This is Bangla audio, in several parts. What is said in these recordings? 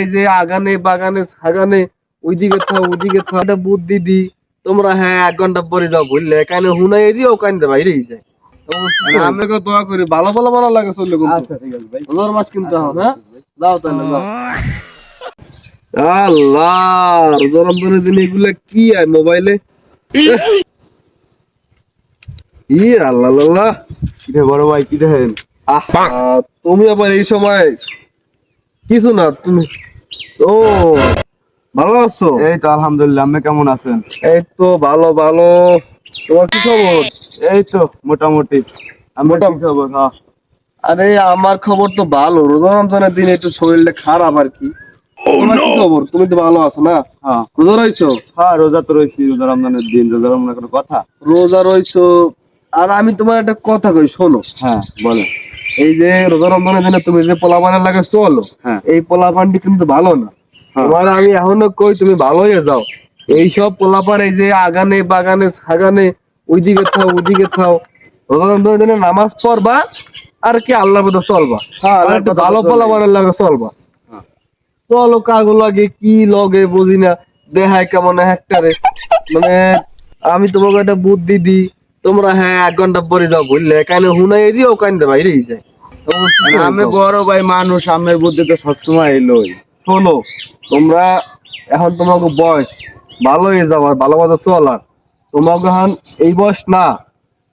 এই যে আগানে বাগানে সাগানে ওইদিকে থাও ওইদিকে থাও একটা বুদ্ধি দি। তোমরা হ্যাঁ এক ঘণ্টা পরে যাও বুঝলে? এখানে হুনাই দিও কান্দে বাইরেই যায়। আমি তো দোয়া করি ভালো ভালো ভালো লাগে চললে আচ্ছা ঠিক আছে ভাই। মাস কিনতে হবে হ্যাঁ? যাও তাহলে যাও। আল্লাহ রমজানের দিন এগুলা কি আয় মোবাইলে? ই আল্লাহ আল্লাহ কিরে বড় ভাই কি দেখেন? আহা, তুমি আবার এই সময় কিছু না তুমি ও ভালো আছো? এই তো আলহামদুলিল্লাহ আপনি কেমন আছেন? এই তো ভালো ভালো। তোমার কি খবর? এই তো মোটামুটি। আমি মোটা- কি খবর? হ্যাঁ। আরে আমার খবর তো ভালো। রোজা রমজানের দিন একটু শরীরটা খারাপ আর কি। তোমার কি খবর? তুমি তো ভালো আছো না? হ্যাঁ। রোজা রইছো হ্যাঁ রোজা তো রয়েছি রোজা রমজানের দিন রোজা রমজানের কোনো কথা? রোজা রইছো আর আমি তোমার একটা কথা কই শোনো। হ্যাঁ বলেন। এই যে রোজা রমজানের দিনে তুমি যে পোলাপানের লাগে চলো হ্যাঁ। এই পোলাপানটি কিন্তু ভালো না। হ্যাঁ। তোমার আমি এখনও কই তুমি ভালো হয়ে যাও। এই সব পোলাপান এই যে আগানে বাগানে সাগানে ওইদিকে থাও ওইদিকে থাও। রোজা রমজানের দিনে নামাজ পড়বা আর কি আল্লাহর মতো চলবা। হ্যাঁ, আল্লাহর ভালো। পোলাপানের লাগে চলবা। হ্যাঁ। চলো কাগো লাগে কি লগে বুঝি না। দেখায় কেমন হেক্টারে মানে আমি তোমাকে একটা বুদ্ধি দিই। তোমরা হ্যাঁ এক ঘণ্টা পরে যাও বুঝলে? এখানে হুনাই দিও কান্দে বাইরেই যায়। আমি? বড় ভাই মানুষ আমের বুদ্ধি তো সবসময় এলোই শোনো তোমরা এখন তোমাকে বয়স ভালো হয়ে যাবার ভালো মতো চলার। তোমাকে এখন এই বয়স না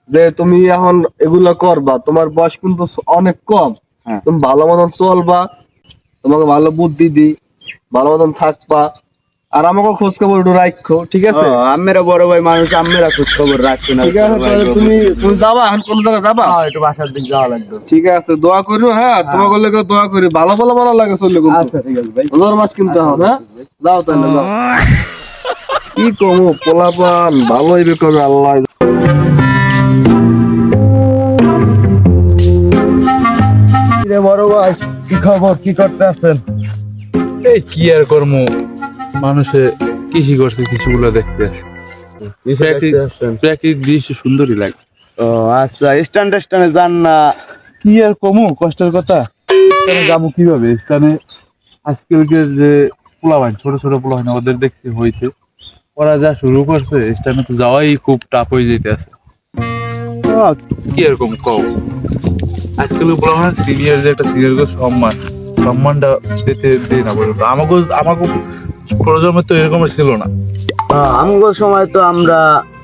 যে তুমি এখন এগুলা করবা তোমার বয়স কিন্তু অনেক কম। হ্যাঁ। তুমি ভালো মতন চলবা তোমাকে ভালো বুদ্ধি দি ভালো মতন থাকবা। আর আমাকে খোঁজ খবর একটু রাখো ঠিক আছে? আমেরা বড় ভাই মানুষ আমেরা খোঁজ খবর রাখছে না ঠিক আছে তাহলে তুমি তুমি যাবা? এখন কোন জায়গায় যাবা? হ্যাঁ একটু বাসার দিক যাওয়া লাগবে। ঠিক আছে দোয়া করিও হ্যাঁ তোমাকে লেগে দোয়া করি। ভালো ভালো ভালো লাগে চললে কিন্তু। আচ্ছা ঠিক আছে ভাই। হাজার মাছ কিনতে হবে। হ্যাঁ যাও তাহলে যাও। কি কমো পোলাপান ভালো হইবে কবে আল্লাহ। রে বড় ভাই কি খবর কি করতে আছেন এই কি আর কর্ম? মানুষে কৃষি করছে কৃষিগুলো দেখতে আছে। প্রাকৃতিক দৃশ্য সুন্দরই লাগে। ও আচ্ছা স্ট্যান্ড স্ট্যান্ডে যান না কি আর কমু? কষ্টের কথা। যাব কীভাবে? এখানে আজকালকে যে পোলাবান ছোট ছোট পোলাবান ওদের দেখছি হইতে। ওরা যা শুরু করছে স্থানে তো যাওয়াই খুব টাফ হয়ে যেতে আছে কি এরকম কও। আজকাল পোলাবান সিনিয়র যে একটা সিনিয়র সম্মান সম্মানটা দিতে দেয় না বলে। আমাকে আমাকে প্রজন্মের তো এরকম ছিল না। হ্যাঁ, আমগোর সময় তো আমরা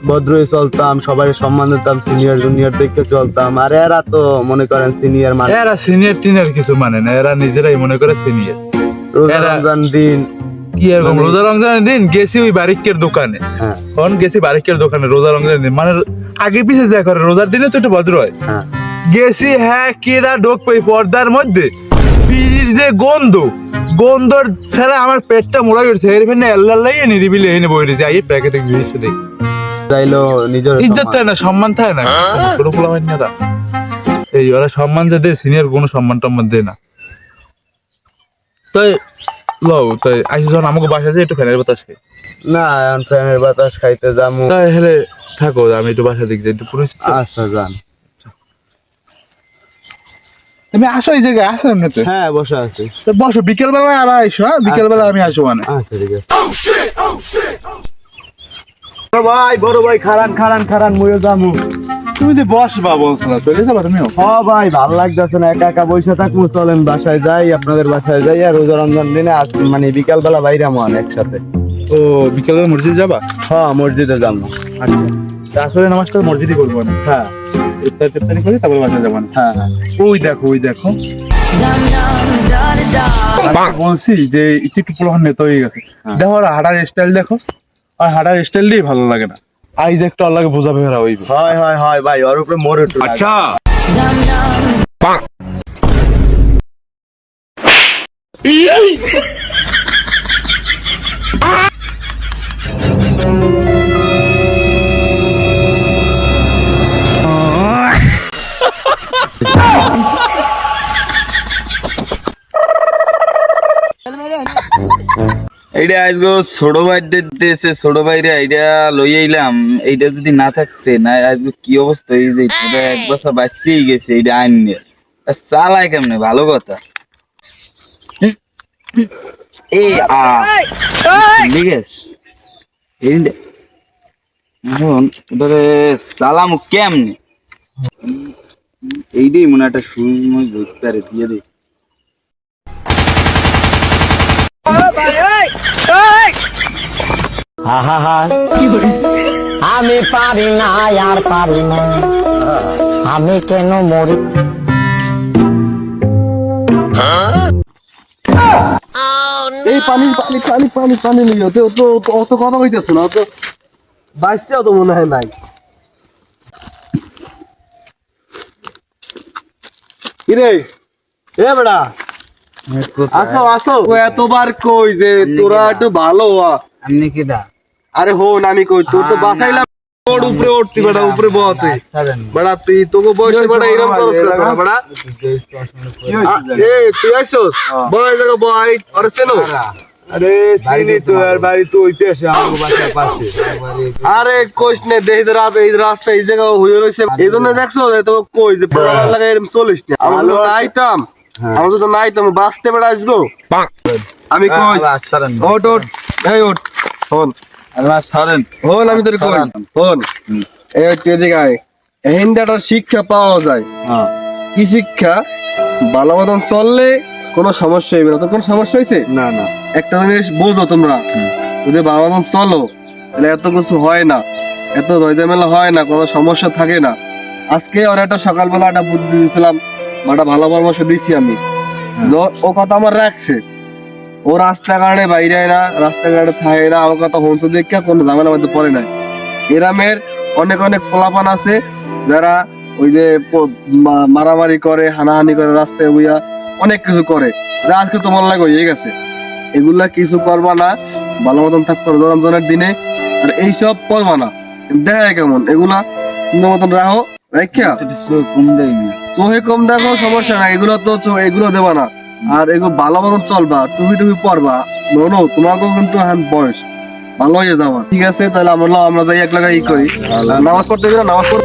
ভদ্রই চলতাম সবাই সম্মান দিতাম সিনিয়র জুনিয়র দেখে চলতাম। আর এরা তো মনে করেন সিনিয়র মানে এরা সিনিয়র টিনিয়র কিছু মানে না এরা নিজেরাই মনে করে সিনিয়র রমজান দিন কি এরকম মানে- রোজা রমজানের দিন গেছি ওই বারিকের দোকানে। হ্যাঁ। তখন গেছি বারিকের দোকানে রোজা রমজানের দিন। মানে আগে পিছে যা করে রোজার দিনে তো একটু ভদ্র হয়। হ্যাঁ। গেছি হ্যাঁ কেরা ঢোক পাই পর্দার মধ্যে। পিড়ির যে গন্ধ গন্ধর ছাড়া আমার পেটটা মোড়া গেছে। এর ফেনে আল্লাহ লাগিয়ে নিরিবিলে এনে বই রয়েছে এই প্রাকৃতিক দৃশ্য দেখি চাইলো নিজের ইজ্জত থাকে না সম্মান থাকে না। কোনো ছোট পোলা না এই ওরা সম্মান যে দেয় সিনিয়র কোনো সম্মান টম্মান দেয় না। তাই লও তাই আইসি যখন আমাকে বাসা যায় একটু ফ্যানের বাতাস খাই। না ফ্যানের বাতাস খাইতে যাব তাই হেলে থাকো আমি একটু বাসা দিক যাই দুপুরে আচ্ছা যান। তুমি আসো এই জায়গায় আসো এমনিতে। হ্যাঁ বসে আছি তো বসো বিকেল বেলা আবার আইসো হ্যাঁ? বিকেল বেলা আমি আসব মানে। আচ্ছা ঠিক আছে। বড় ভাই বড় ভাই খারান খারান খারান ময়ো যামু তুমি যে বস বা বলছো না চলে যাবা তুমিও? হ ভাই ভালো লাগতেছে না একা একা বসে থাকব চলেন বাসায় যাই আপনাদের বাসায় যাই আর রোজা রমজান দিনে আজ মানে বিকাল বেলা বাইরে মন একসাথে। ও বিকেল বেলা মসজিদ যাবা? হ্যাঁ মসজিদে যাব। আচ্ছা। আসলে নামাজটা মসজিদই করব না? হ্যাঁ। ইফতার করি তারপরে বাসা যাব হ্যাঁ হ্যাঁ ওই দেখো ওই দেখো বলছি যে একটু পোলাহান নেতা হয়ে গেছে। দেখো আর হাঁটার স্টাইল দেখো আর হাঁটার স্টাইলটাই ভালো লাগে না আইজ একটু আল্লাহকে বোঝা ফেরা হইবে হয় হয় হয় ভাই ওর উপরে মোর আচ্ছা Dum এইটা আজগো ছোট ভাই দেশে ছোট ভাইরে আইডিয়া লই আইলাম এইটা যদি না থাকতে না আজকে কি অবস্থা? এই যে পুরো এক বছর বাঁচিয়েই গেছে এইটা আইন নিয়ে। চালায় কেমনে? ভালো কথা। এ আ ঠিক আছে। এই দে এখন এবারে সালাম কেমনে? এইটাই মনে একটা সুময় ধরতে পারে দিয়ে দে আমি পারি না আর পারি না। আমি কেন মরি? এই পানি পানি পানি পানি পানি লিও তো অত কথা হইতেছে না অত বাইসেও তো মনে হয় নাই। কিরে? এ বেড়া। আসো আসো। ও এতবার কই যে তোরা একটু ভালো হওয়া। আপনি কি দা? আরে হন আমি কই? তোর তো বাসাইলাম। ওর উপরে উঠতি বেড়া উপরে বহতে বেড়া তুই তোকে বসে বেড়া এরকম করস না বেড়া এ তুই আইছস বয় জায়গা বয় আরে সেনো। আরে চিনি তো আর বাড়ি। তো ওই পেশে। আমার বাসার পাশে আরে কইস নে দেহি রাত এই রাস্তা এই জায়গা হয়ে রয়েছে এই জন্য দেখছ যে কই যে পড়ার লাগে এরকম চলিস না। আমরা যদি না আইতাম। আমরা যদি আইতাম বাঁচতে বেড়া আসব। আমি কই? ওট ওট এই ওট হন আল্লাহ সরেন। হন আমি তোর কই? হন এই হচ্ছে এদিকে আয়। শিক্ষা পাওয়া যায়। হ্যাঁ। কি শিক্ষা? ভালো মতন চললে কোনো সমস্যা হইবে না। তোর কোনো সমস্যা হয়েছে না না। একটা জিনিস বোঝো তোমরা। যদি বাবা মতন চলো তাহলে এত কিছু হয় না। এত ঝামেলা হয় না কোনো সমস্যা থাকে না। আজকে ওর একটা সকালবেলা একটা বুদ্ধি দিয়েছিলাম একটা ভালো পরামর্শ দিছি আমি। ও কথা আমার রাখছে। ও রাস্তাঘাটে বাইরে না রাস্তাঘাটে থাকে না আমার কথা হংস দেখে কোনো ঝামেলার মধ্যে পড়ে নাই। এরামের অনেক অনেক পোলাপান আছে যারা ওই যে মারামারি করে হানাহানি করে রাস্তায় বইয়া অনেক কিছু করে। যা আজকে তোমার লাগে হয়ে গেছে। এগুলা কিছু করবা না। ভালো মতন থাকতে রমজানের দিনে। আর এইসব করবা না। দেখা কেমন? এগুলা সুন্দর মতন রাখো। রাখিয়া কম দেয় না। কম দেখো সমস্যা নাই। এগুলো তো এগুলো দেবা না। আর এগুলো ভালো মতন চলবা টুপি টুপি পরবা। নো তোমাকেও কিন্তু এখন বয়স। ভালো হয়ে যাবা। ঠিক আছে তাহলে আমরা আমরা যাই এক লাগাই ই করি। নামাজ পড়তে গেলে নামাজ পড়